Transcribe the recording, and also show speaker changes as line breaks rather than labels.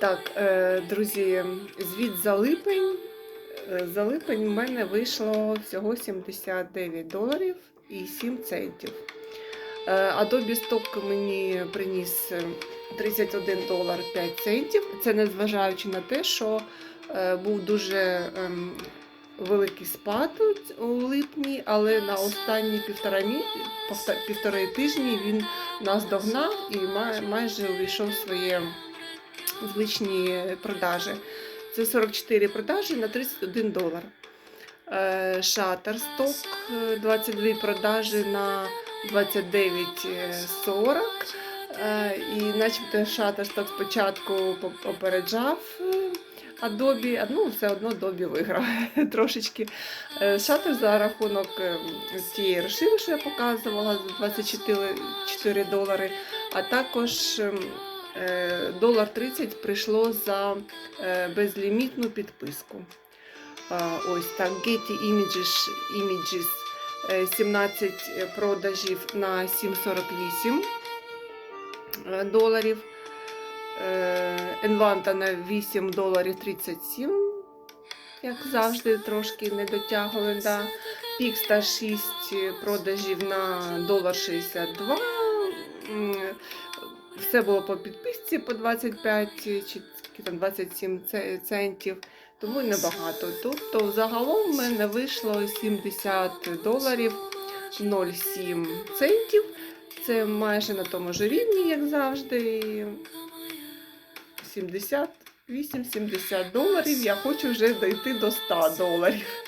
Так, е, друзі, звіт за липень. Е, За липень в мене вийшло всього 79 доларів і 7 центів. Е, Adobe Stock мені приніс е, 31 долар 5 центів. Це незважаючи на те, що е, був дуже ем, великий спад у- липні, але на останні півтора, мі... півтори тижні він нас догнав і май- майже увійшов своє звичні продажі. Це 44 продажі на 31 долар. Е, е, 22 продажі на 29,40. Е, І начебто Shutterstock спочатку попереджав Adobe, ну все одно Adobe виграв трошечки. Е, Shutter за рахунок тієї розшири, що я показувала, за 24 долари, а також ем, долар 30 прийшло за е, безлімітну підписку. Ось так, Getty Images, Images е, 17 продажів на 7,48 е, доларів. Е, Envanta на 8 доларів 37, як завжди, трошки не дотягували. Да. Pixta 6 продажів на долар 62. Все було по підписці по 25 чи скільки там 27 центів, тому небагато. Тобто загалом в мене вийшло 70 доларів 0,7 центів. Це майже на тому ж рівні, як завжди. 78-70 доларів. Я хочу вже дійти до 100 доларів.